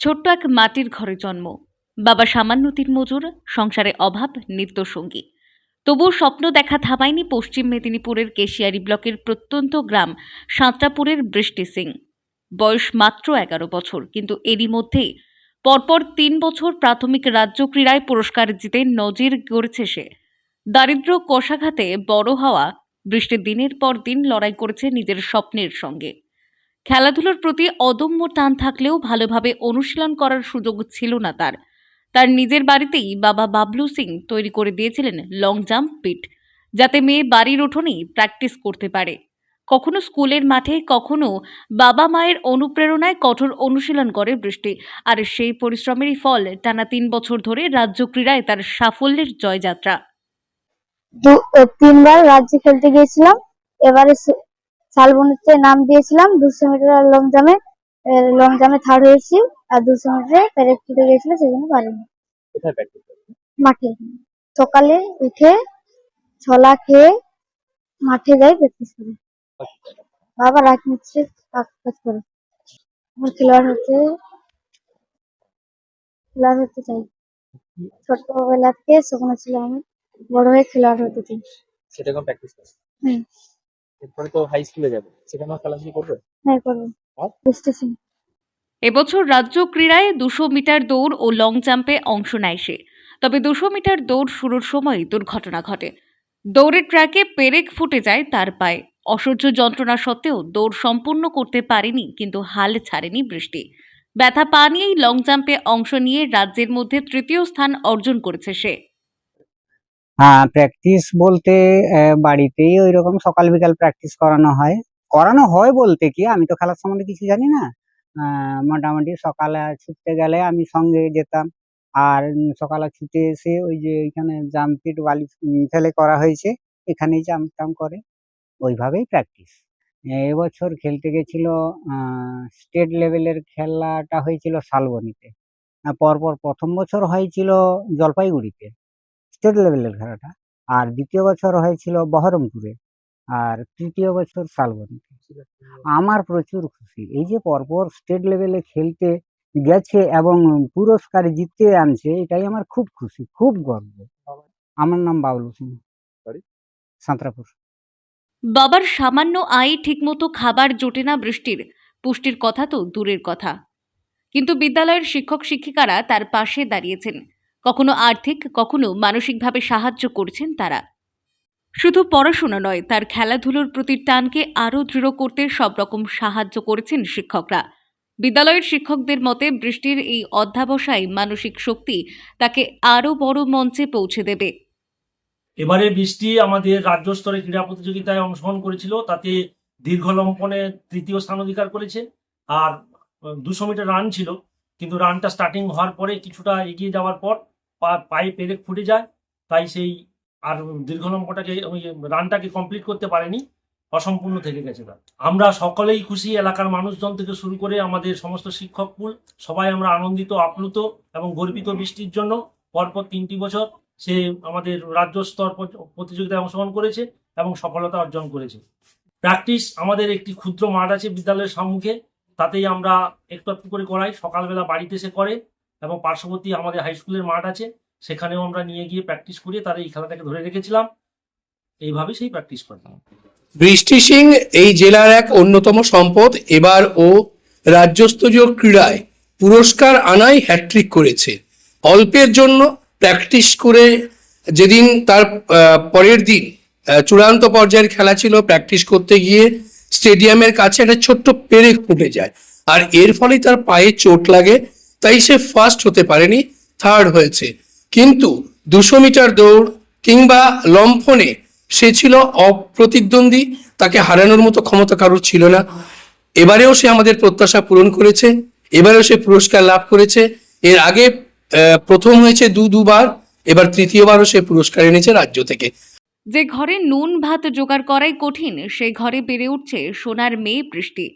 ছোট্ট এক মাটির ঘরে জন্ম। বাবা সামান্য দিনমজুর সংসারে অভাব নিত্যসঙ্গী তবুও স্বপ্ন দেখা থামায়নি পশ্চিম মেদিনীপুরের কেশিয়ারি ব্লকের প্রত্যন্ত গ্রাম সাঁতরাপুরের বৃষ্টি সিং। বয়স মাত্র এগারো বছর, কিন্তু এরই মধ্যেই পরপর তিন বছর প্রাথমিক রাজ্য ক্রীড়ায় পুরস্কার জিতে নজির গড়েছে সে। দারিদ্র কষাঘাতে বড় হওয়া, বৃষ্টির দিনের পর দিন লড়াই করেছে নিজের স্বপ্নের সঙ্গে। খেলাধুলার প্রতি অদম্য টান থাকলেও ভালোভাবে অনুশীলন করার সুযোগ ছিল না তার। তার নিজের বাড়িতেই বাবা বাবলু সিং তৈরি করে দিয়েছিলেন লং জাম্প পিট, যাতে মেয়ে বাড়ির উঠোনেই প্র্যাকটিস করতে পারে। কখনো স্কুলের মাঠে, কখনো বাবা মায়ের অনুপ্রেরণায় কঠোর অনুশীলন করে বৃষ্টি, আর সেই পরিশ্রমেরই ফল টানা তিন বছর ধরে রাজ্য ক্রীড়ায় তার সাফল্যের জয়যাত্রা। তিনবার রাজ্যে খেলতে গিয়েছিলাম, এবারে শালবনিতে নাম দিয়েছিলাম দুশো মিটার আর long jump long jump third হয়েছি আর দুশো মিটারে প্যারেড ফুটে গিয়েছিল সেই জন্য পারিনি মাঠে। সকালে উঠে ছলা খেয়ে মাঠে যাই প্র্যাকটিস করি। বাবা রাজমিস্ত্রি কাজ কাজ করে। আমার খেলোয়াড় হতে খেলোয়াড় হতে চাই। ছোটবেলা থেকে স্বপ্ন ছিল আমি বড় হয়ে খেলোয়াড় হতে চাই। সেটা প্র্যাকটিস হুম। এরপরে তো হাই স্কুলে যাবে। সেখানেও খেলাধুলা করবে? হ্যাঁ করব। আর? এবছর রাজ্য ক্রীড়ায় দুশো মিটার দৌড় ও লং জাম্পে অংশ নেয় সে। তবে দুশো মিটার দৌড় শুরুর সময় দুর্ঘটনা ঘটে। দৌড়ের ট্র্যাকে পেরেক ফুটে যায় তার পায়ে। অসহ্য যন্ত্রণা সত্ত্বেও দৌড় সম্পূর্ণ করতে পারেনি কিন্তু হাল ছাড়েনি বৃষ্টি। ব্যথা পা নিয়েই লং জাম্পে অংশ নিয়ে রাজ্যের মধ্যে তৃতীয় স্থান অর্জন করেছে সে। হ্যাঁ প্র্যাকটিস বলতে বাড়িতেই ওই রকম সকাল বিকাল প্র্যাকটিস করানো হয়। করানো হয় বলতে কি? আমি তো খেলার সম্বন্ধে কিছু জানি না। মোটামুটি সকালে ছুটতে গেলে আমি সঙ্গে যেতাম। আর সকালে ছুটে এসে ওই যে ওইখানে জাম্পিট বালি ফেলে করা হয়েছে, এখানেই জাম্প টাম করে। ওইভাবেই প্র্যাকটিস এবছর খেলতে গেছিল স্টেট লেভেলের খেলাটা হয়েছিল শালবনিতে। পরপর প্রথম বছর হয়েছিল জলপাইগুড়িতে। স্টেট লেভেলের খেলাটা। আর দ্বিতীয় বছর হয়েছিল বহরমপুরে আর তৃতীয় বছর শালবনিতে আমার প্রচুর খুশি। এই যে পরপর স্টেট লেভেলে খেলতে গেছে এবং পুরস্কার জিততে আনছে এটাই আমার খুব খুশি খুব গর্ব। আমার নাম বাবলু সিং? সাঁতরাপুর। বাবার সামান্য আয় ঠিকমতো খাবার জোটে না বৃষ্টির পুষ্টির কথা তো দূরের কথা। কিন্তু বিদ্যালয়ের শিক্ষক শিক্ষিকারা তার পাশে দাঁড়িয়েছেন। কখনো আর্থিক, কখনো মানসিকভাবে সাহায্য করছেন তারা। শুধু পড়াশোনা নয়, তার খেলাধুলোর প্রতি টানকে আরও দৃঢ় করতে সব রকম সাহায্য করেছেন শিক্ষকরা। বিদ্যালয়ের শিক্ষকদের মতে, বৃষ্টির এই অধ্যাবসায় মানসিক শক্তি তাকে আরও বড় মঞ্চে পৌঁছে দেবে। এবারে বৃষ্টি আমাদের রাজ্য স্তরে ক্রীড়া প্রতিযোগিতায় অংশগ্রহণ করেছিল, তাতে দীর্ঘ লম্পনে তৃতীয় স্থান অধিকার করেছে। আর দুশো মিটার রান ছিল, কিন্তু রানটা স্টার্টিং হওয়ার পরে কিছুটা এগিয়ে যাওয়ার পর পায়ে পেরেক ফুটে যায়। তাই সেই আর দীর্ঘ লম্পটাকে ওই রানটাকে কমপ্লিট করতে পারেনি। অসম্পূর্ণ থেকে গেছে তার। আমরা সকলেই খুশি, এলাকার মানুষজন থেকে শুরু করে আমাদের সমস্ত শিক্ষক কুল, সবাই আমরা আনন্দিত, আপ্লুত এবং গর্বিত বৃষ্টির জন্য পরপর তিনটি বছর সে আমাদের রাজ্য স্তর প্রতিযোগিতায় অংশগ্রহণ করেছে এবং সফলতা অর্জন করেছে। প্র্যাকটিস আমাদের একটি ক্ষুদ্র মাঠ আছে বিদ্যালয়ের সম্মুখে। তাতেই আমরা একটু একটু করে করাই। সকালবেলা বাড়িতে এসে করে। এবং পার্শ্ববর্তী আমাদের হাই স্কুলের মাঠ আছে, সেখানেও আমরা নিয়ে গিয়ে প্র্যাকটিস করিয়ে তারা এই খেলাটাকে ধরে রেখেছিলাম। এইভাবে সেই প্র্যাকটিস করতাম বৃষ্টি সিং এই জেলার এক অন্যতম সম্পদ। এবার ও রাজ্যস্তরীয় ক্রীড়ায় পুরস্কার আনায় হ্যাট্রিক করেছে। অল্পের জন্য প্র্যাকটিস করে যেদিন তার পরের দিন চূড়ান্ত পর্যায়ের খেলা ছিল প্র্যাকটিস করতে গিয়ে স্টেডিয়ামের কাছে একটা ছোট্ট পেরেক ফুটে যায়। আর এর ফলে তার পায়ে চোট লাগে। তাই সে ফার্স্ট হতে পারেনি থার্ড হয়েছে। কিন্তু দুশো মিটার দৌড় কিংবা লম্ফনে সে ছিল অপ্রতিদ্বন্দ্বী, তাকে হারানোর মতো ক্ষমতা কারোর ছিল না। এবারেও সে আমাদের প্রত্যাশা পূরণ করেছে, এবারেও সে পুরস্কার লাভ করেছে। এর আগে প্রথম হয়েছে দু, দুবার, এবার তৃতীয়বারও সে পুরস্কার এনেছে রাজ্য থেকে। যে ঘরে নুন ভাত জোগাড় করাই কঠিন সেই ঘরে বেড়ে উঠছে সোনার মেয়ে বৃষ্টি।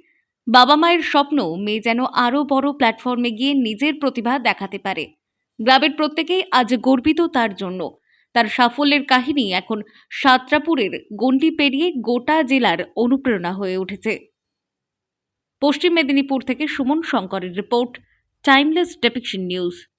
বাবা মায়ের স্বপ্ন মেয়ে যেন আরও বড় প্ল্যাটফর্মে গিয়ে নিজের প্রতিভা দেখাতে পারে। গ্রামের প্রত্যেকেই আজ গর্বিত তার জন্য। তার সাফল্যের কাহিনী এখন সাতরাপুরের গণ্ডি পেরিয়ে গোটা জেলার অনুপ্রেরণা হয়ে উঠেছে। পশ্চিম মেদিনীপুর থেকে সুমন শঙ্করের রিপোর্ট টাইমলেস ডেপিকশন News.